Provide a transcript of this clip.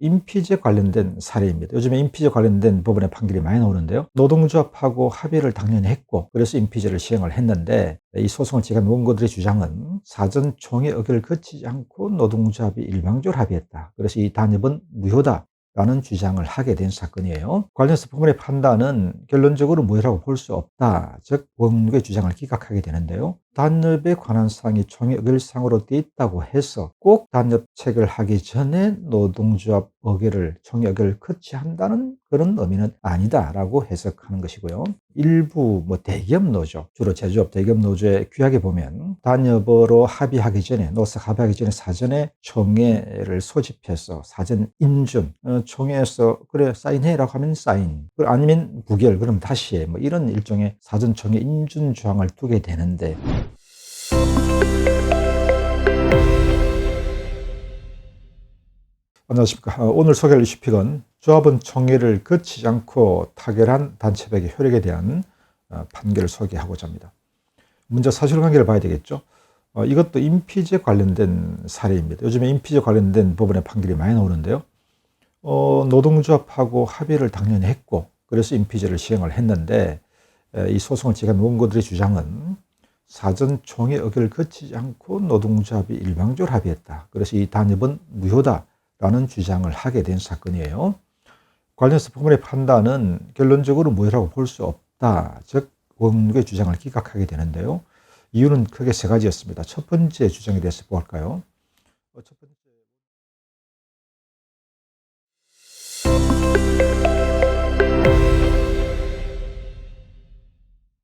인피제 관련된 사례입니다. 요즘에 인피제 관련된 법원의 판결이 많이 나오는데요. 노동조합하고 합의를 당연히 했고 그래서 인피제를 시행을 했는데 이 소송을 제기한 원고들의 주장은 사전 총회 의결을 거치지 않고 노동조합이 일방적으로 합의했다. 그래서 이 단협은 무효다. 라는 주장을 하게 된 사건이에요. 관련해서 법원의 판단은 결론적으로 무효라고 볼 수 없다. 즉 원고의 주장을 기각하게 되는데요. 단협에 관한 사항이 총회 의결상으로 되어 있다고 해서 꼭 단협 체결하기 전에 노동조합 총회 의결을 거치한다는 그런 의미는 아니다라고 해석하는 것이고요. 일부 뭐 대기업 노조, 주로 제조업 대기업 노조의 규약에 보면 단협으로 합의하기 전에 노사 합의하기 전에 사전에 총회를 소집해서 사전 인준 어, 총회에서 그래 사인해라고 하면 사인 그 아니면 부결 그럼 다시 해 뭐 이런 일종의 사전 총회 인준 조항을 두게 되는데 안녕하십니까. 어, 오늘 소개할 이슈픽은 조합은 총회를 거치지 않고 타결한 단체백의 효력에 대한 어, 판결을 소개하고자 합니다. 먼저 사실관계를 봐야 되겠죠. 어, 이것도 인피제 관련된 사례입니다. 요즘에 인피제 관련된 법원의 판결이 많이 나오는데요. 어, 노동조합하고 합의를 당연히 했고 그래서 인피제를 시행을 했는데 에, 이 소송을 제기한 원고들의 주장은 사전 총회 의결을 거치지 않고 노동조합이 일방적으로 합의했다. 그래서 이 단협은 무효다. 라는 주장을 하게 된 사건이에요. 관련해서 법원의 판단은 결론적으로 무효라고 볼 수 없다. 즉, 원고의 주장을 기각하게 되는데요. 이유는 크게 세 가지였습니다. 첫 번째 주장에 대해서 볼까요? 어, 첫 번째